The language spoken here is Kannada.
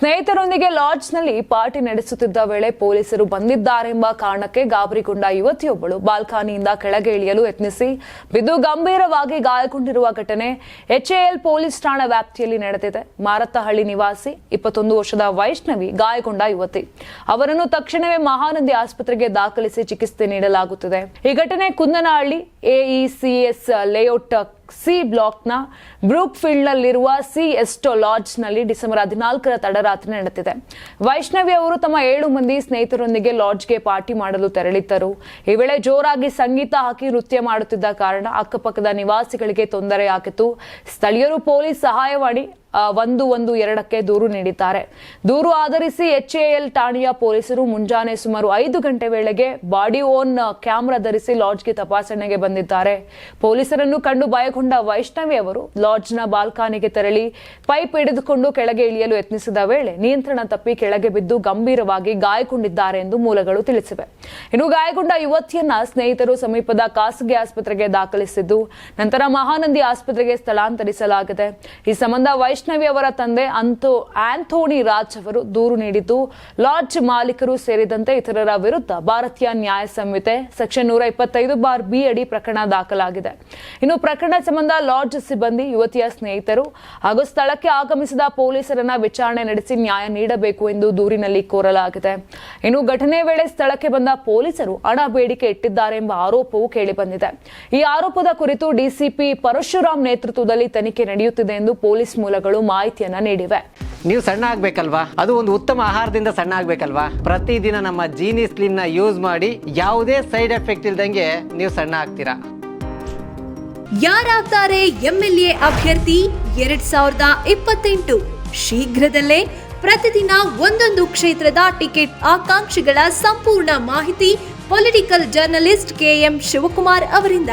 ಸ್ನೇಹಿತರೊಂದಿಗೆ ಲಾಡ್ಜ್ನಲ್ಲಿ ಪಾರ್ಟಿ ನಡೆಸುತ್ತಿದ್ದ ವೇಳೆ ಪೊಲೀಸರು ಬಂದಿದ್ದಾರೆಂಬ ಕಾರಣಕ್ಕೆ ಗಾಬರಿಗೊಂಡ ಯುವತಿಯೊಬ್ಬಳು ಬಾಲ್ಕಾನಿಯಿಂದ ಕೆಳಗೆ ಇಳಿಯಲು ಯತ್ನಿಸಿ ಬಿದ್ದು ಗಂಭೀರವಾಗಿ ಗಾಯಗೊಂಡಿರುವ ಘಟನೆ ಎಚ್ಎಎಲ್ ಪೊಲೀಸ್ ಠಾಣಾ ವ್ಯಾಪ್ತಿಯಲ್ಲಿ ನಡೆದಿದೆ. ಮಾರತ್ತಹಳ್ಳಿ ನಿವಾಸಿ, ಇಪ್ಪತ್ತೊಂದು ವರ್ಷದ ವೈಷ್ಣವಿ ಗಾಯಗೊಂಡ ಯುವತಿ. ಅವರನ್ನು ತಕ್ಷಣವೇ ಮಹಾನಂದಿ ಆಸ್ಪತ್ರೆಗೆ ದಾಖಲಿಸಿ ಚಿಕಿತ್ಸೆ ನೀಡಲಾಗುತ್ತಿದೆ. ಈ ಘಟನೆ ಕುಂದನಹಳ್ಳಿ ಎಇಸಿಎಸ್ ಲೇಔಟ್ ಸಿ ಬ್ಲಾಕ್ನ ಬ್ರೂಕ್ ಫೀಲ್ಡ್ನಲ್ಲಿರುವ ಸಿ ಎಸ್ಟೋ ಲಾಡ್ಜ್ನಲ್ಲಿ ಡಿಸೆಂಬರ್ ಹದಿನಾಲ್ಕರ ತಡರಾತ್ರಿ ನಡೆದಿದೆ. ವೈಷ್ಣವಿ ಅವರು ತಮ್ಮ ಏಳು ಮಂದಿ ಸ್ನೇಹಿತರೊಂದಿಗೆ ಲಾಡ್ಜ್ಗೆ ಪಾರ್ಟಿ ಮಾಡಲು ತೆರಳಿದ್ದರು. ಈ ವೇಳೆ ಜೋರಾಗಿ ಸಂಗೀತ ಹಾಕಿ ನೃತ್ಯ ಮಾಡುತ್ತಿದ್ದ ಕಾರಣ ಅಕ್ಕಪಕ್ಕದ ನಿವಾಸಿಗಳಿಗೆ ತೊಂದರೆಯಾಗಿತ್ತು ಸ್ಥಳೀಯರು ಪೊಲೀಸ್ ಸಹಾಯವಾಣಿ ಒಂದು ಒಂದು ಎರಡಕ್ಕೆ ದೂರು ನೀಡಿದ್ದಾರೆ. ದೂರು ಆಧರಿಸಿ ಎಚ್ಎಎಲ್ ಠಾಣೆಯ ಪೊಲೀಸರು ಮುಂಜಾನೆ ಸುಮಾರು ಐದು ಗಂಟೆ ವೇಳೆಗೆ ಬಾಡಿ ಓನ್ ಕ್ಯಾಮೆರಾ ಧರಿಸಿ ಲಾಡ್ಜ್ಗೆ ತಪಾಸಣೆಗೆ ಬಂದಿದ್ದಾರೆ. ಪೊಲೀಸರನ್ನು ಕಂಡು ಭಯಗೊಂಡ ವೈಷ್ಣವಿ ಅವರು ಲಾಡ್ಜ್ನ ಬಾಲ್ಕಾನಿಗೆ ತೆರಳಿ ಪೈಪ್ ಹಿಡಿದುಕೊಂಡು ಕೆಳಗೆ ಇಳಿಯಲು ಯತ್ನಿಸಿದ ವೇಳೆ ನಿಯಂತ್ರಣ ತಪ್ಪಿ ಕೆಳಗೆ ಬಿದ್ದು ಗಂಭೀರವಾಗಿ ಗಾಯಗೊಂಡಿದ್ದಾರೆ ಎಂದು ಮೂಲಗಳು ತಿಳಿಸಿವೆ. ಇನ್ನು ಗಾಯಗೊಂಡ ಯುವತಿಯನ್ನ ಸ್ನೇಹಿತರು ಸಮೀಪದ ಖಾಸಗಿ ಆಸ್ಪತ್ರೆಗೆ ದಾಖಲಿಸಿದ್ದು, ನಂತರ ಮಹಾನಂದಿ ಆಸ್ಪತ್ರೆಗೆ ಸ್ಥಳಾಂತರಿಸಲಾಗಿದೆ. ಈ ಸಂಬಂಧ ವೈಷ್ಣವಿ ಅವರ ತಂದೆ ಅಂತೋ ಆಂಥೋನಿ ರಾಜ್ ಅವರು ದೂರು ನೀಡಿದ್ದು. ಲಾಡ್ಜ್ ಮಾಲೀಕರು ಸೇರಿದಂತೆ ಇತರರ ವಿರುದ್ಧ ಭಾರತೀಯ ನ್ಯಾಯ ಸಂಹಿತೆ ಸೆಕ್ಷನ್ ನೂರ ಇಪ್ಪತ್ತೈದು ಬಾರ್ ಬಿ ಅಡಿ ಪ್ರಕರಣ ದಾಖಲಾಗಿದೆ. ಇನ್ನು ಪ್ರಕರಣ ಸಂಬಂಧ ಲಾಡ್ಜ್ ಸಿಬ್ಬಂದಿ, ಯುವತಿಯ ಸ್ನೇಹಿತರು ಹಾಗೂ ಸ್ಥಳಕ್ಕೆ ಆಗಮಿಸಿದ ಪೊಲೀಸರನ್ನ ವಿಚಾರಣೆ ನಡೆಸಿ ನ್ಯಾಯ ನೀಡಬೇಕು ಎಂದು ದೂರಿನಲ್ಲಿ ಕೋರಲಾಗಿದೆ. ಇನ್ನು ಘಟನೆ ವೇಳೆ ಸ್ಥಳಕ್ಕೆ ಬಂದ ಪೊಲೀಸರು ಹಣ ಬೇಡಿಕೆ ಇಟ್ಟಿದ್ದಾರೆ ಎಂಬ ಆರೋಪವು ಕೇಳಿಬಂದಿದೆ. ಈ ಆರೋಪದ ಕುರಿತು ಡಿಸಿಪಿ ಪರಶುರಾಮ್ ನೇತೃತ್ವದಲ್ಲಿ ತನಿಖೆ ನಡೆಯುತ್ತಿದೆ ಎಂದು ಪೊಲೀಸ್ ಮೂಲಗಳು ಮಾಹಿತಿಯನ್ನ ನೀಡಿವೆ. ನೀವು ಸಣ್ಣ ಆಗ್ಬೇಕಲ್ವಾ? ಅದು ಒಂದು ಉತ್ತಮ ಆಹಾರದಿಂದ ಸಣ್ಣ ಆಗ್ಬೇಕಲ್ವಾ? ಪ್ರತಿದಿನ ನಮ್ಮ ಜೀನಿ ಸ್ಲಿಮ್ನ ಯೂಸ್ ಮಾಡಿ ಯಾವುದೇ ಸೈಡ್ ಎಫೆಕ್ಟ್ ಇಲ್ದಂಗೆ ನೀವು ಸಣ್ಣ ಆಗ್ತೀರಾ? ಯಾರಾಗ್ತಾರೆ ಎಂಎಲ್ಎ ಅಭ್ಯರ್ಥಿ ಎರಡ್ ಸಾವಿರದ ಇಪ್ಪತ್ತೆಂಟು. ಶೀಘ್ರದಲ್ಲೇ ಪ್ರತಿದಿನ ಒಂದೊಂದು ಕ್ಷೇತ್ರದ ಟಿಕೆಟ್ ಆಕಾಂಕ್ಷಿಗಳ ಸಂಪೂರ್ಣ ಮಾಹಿತಿ ಪೊಲಿಟಿಕಲ್ ಜರ್ನಲಿಸ್ಟ್ ಕೆಎಂ ಶಿವಕುಮಾರ್ ಅವರಿಂದ.